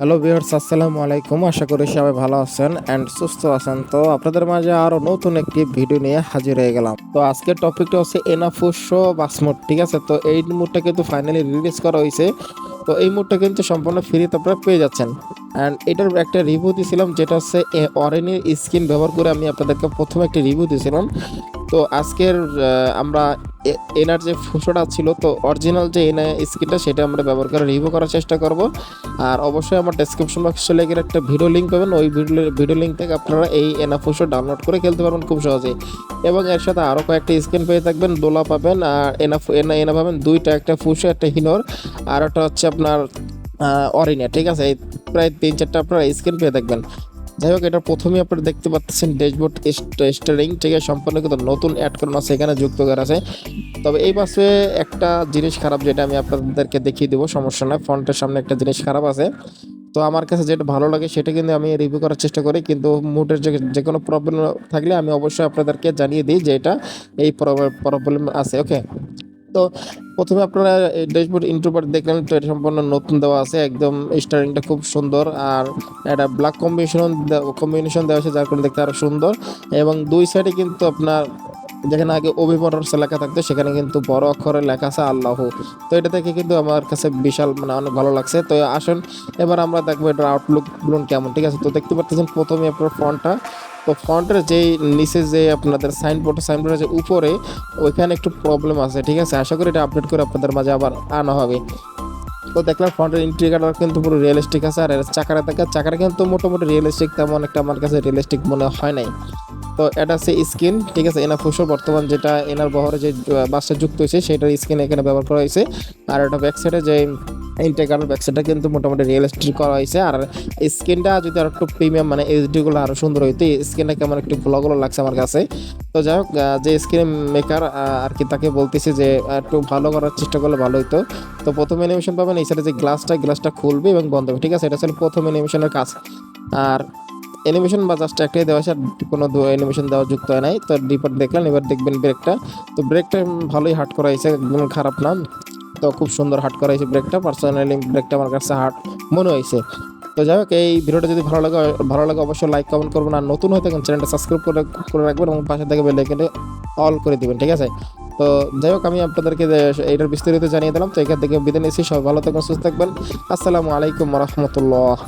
Hello viewers আসসালামু আলাইকুম আশা করি সবাই ভালো আছেন অ্যান্ড সুস্থ আছেন। তো আপনাদের মাঝে আরও নতুন একটি ভিডিও নিয়ে হাজির হয়ে গেলাম। তো আজকের টপিকটা হচ্ছে এনাফুসো বাসমোট ঠিক আছে? তো এই মুডটা কিন্তু ফাইনালি রিলিজ করা হয়েছে। তো এই মুডটা কিন্তু সম্পূর্ণ ফ্রিতে আপনারা পেয়ে যাচ্ছেন। অ্যান্ড এটার একটা রিভিউ দিয়েছিলাম যেটা হচ্ছে অরেনের স্কিন ব্যবহার করে আমি আপনাদেরকে প্রথমে একটি রিভিউ দিয়েছিলাম তো আজকের আমরা এনার যে ফুসোটা ছিল, তো অরিজিনাল যে এনা স্কিনটা, সেটা আমরা ব্যবহার করে রিভিউ করার চেষ্টা করব। আর অবশ্যই আমার ডেসক্রিপশন বক্সে লেগে একটা ভিডিও লিঙ্ক পাবেন। ওই ভিডিও ভিডিও লিঙ্ক থেকে আপনারা এই এনাফুসো ডাউনলোড করে খেলতে পারবেন খুব সহজেই। এবং এর সাথে আরও কয়েকটা স্কিন পেয়ে থাকবেন, দোলা পাবেন, আর এনা এনা এনা পাবেন। দুইটা, একটা ফুসো, একটা হিনোর, আর একটা হচ্ছে আপনার অরিনা, ঠিক আছে? প্রায় তিন, চারটা আপনারা স্কিন পেয়ে থাকবেন। যাই হোক, এটা প্রথমেই আপনারা দেখতে পাচ্ছেন ড্যাশবোর্ড স্টারিং আছে সম্পূর্ণ কিন্তু নতুন অ্যাড করানো আছে, এখানে যুক্ত করা আছে। তবে এই বাসে একটা জিনিস খারাপ যেটা আমি আপনাদেরকে দেখিয়ে দেবো, সমস্যা নয়, ফ্রন্টের সামনে একটা জিনিস খারাপ আছে। তো আমার কাছে যেটা ভালো লাগে সেটা কিন্তু আমি রিভিউ করার চেষ্টা করি, কিন্তু মুডের যে যে কোনো প্রবলেম থাকলে আমি অবশ্যই আপনাদেরকে জানিয়ে দিই যে এটা এই প্রবলেম আছে ওকে তো প্রথমে আপনারা ড্যাশবোর্ড ইন্ট্রোবার দেখলেন, তো এটা সম্পূর্ণ নতুন দেওয়া আছে, একদম স্টারিংটা খুব সুন্দর। আর এটা ব্ল্যাক কম্বিনেশন কম্বিনেশন দেওয়া আছে, যার কারণে দেখতে আরও সুন্দর। এবং দুই সাইডে কিন্তু আপনার যেখানে আগে অভিমর্স লেখা থাকতো, সেখানে কিন্তু বড় অক্ষরে লেখা আছে আল্লাহ। তো এটা থেকে কিন্তু আমার কাছে বিশাল মানে অনেক ভালো লাগছে। তো আসুন, এবার আমরা দেখব এটার আউটলুক বলুন কেমন, ঠিক আছে? তো দেখতে পাচ্ছেন প্রথমে আপনার ফ্রন্টটা তো ফ্রন্টের যেই নিচে যে আপনাদের সাইনবোর্ড সাইনবোর্ডের যে উপরে, ওইখানে একটু প্রবলেম আছে, ঠিক আছে? আশা করি এটা আপডেট করে আপনাদের মাঝে আবার আনা হবে। তো দেখলাম ফ্রন্টের ইন্ট্রিগারটা কিন্তু পুরো রিয়েলিস্টিক আছে, আর চাকাটা দেখা চাকাটা কিন্তু মোটামুটি রিয়েলিস্টিক তেমন একটা আমার কাছে রিয়েলিস্টিক মনে হয় নাই। তো এটা হচ্ছে স্কিন ঠিক আছে? এনার ফুসো বর্তমান যেটা, এনার বহরে যে বাসটা যুক্ত হয়েছে, সেটার স্কিন এখানে ব্যবহার করা হয়েছে। আর এটা ব্যাক সাইডে যে ইন্টেগার ব্যাক সাইডটা কিন্তু মোটামুটি রিয়েলিস্টিক করা হয়েছে। আর স্কিনটা যদি আর একটু প্রিমিয়াম মানে এইচডিগুলো আরও সুন্দর হইতো স্কিনটা কেমন একটু গ্লো গ্লো লাগছে আমার কাছে। তো যাই হোক যে স্ক্রিন মেকার আর কি তাকে বলতেছি যে একটু ভালো করার চেষ্টা করলে ভালো হতো তো প্রথম অ্যানিমেশন পাবেন এই সাইডে যে গ্লাসটা গ্লাসটা খুলবে এবং বন্ধ হবে, ঠিক আছে? এটা ছিল প্রথম অ্যানিমেশনের কাজ। আর অ্যানিমেশন বা জাস্ট একটাই দেওয়া আছে কোনো অ্যানিমেশন দেওয়া যুক্ত হয় নাই। তো ডিপার দেখলেন, এবার দেখবেন ব্রেকটা তো ব্রেকটা ভালোই হার্ড করা হয়েছে, একদম খারাপ না। তো খুব সুন্দর হাট করা হয়েছে ব্রেকটা পার্সোনালি ব্রেকটা আমার কাছে হাট মনে হয়েছে। তো যাই হোক, এই ভিডিওটা যদি ভালো লাগে ভালো লাগে অবশ্যই লাইক কমেন্ট করবেন। আর নতুন হয়ে থাকেন চ্যানেলটা সাবস্ক্রাইব করে করে রাখবেন এবং পাশে থেকে বেল অল করে দিবেন, ঠিক আছে? তো যাই হোক, আমি আপনাদেরকে এটার বিস্তারিত জানিয়ে দিলাম। তো এখান থেকে বিদায় নিচ্ছি। সবাই ভালো থাকবেন, সুস্থ থাকবেন। আসসালামু আলাইকুম রহমতুল্লাহ।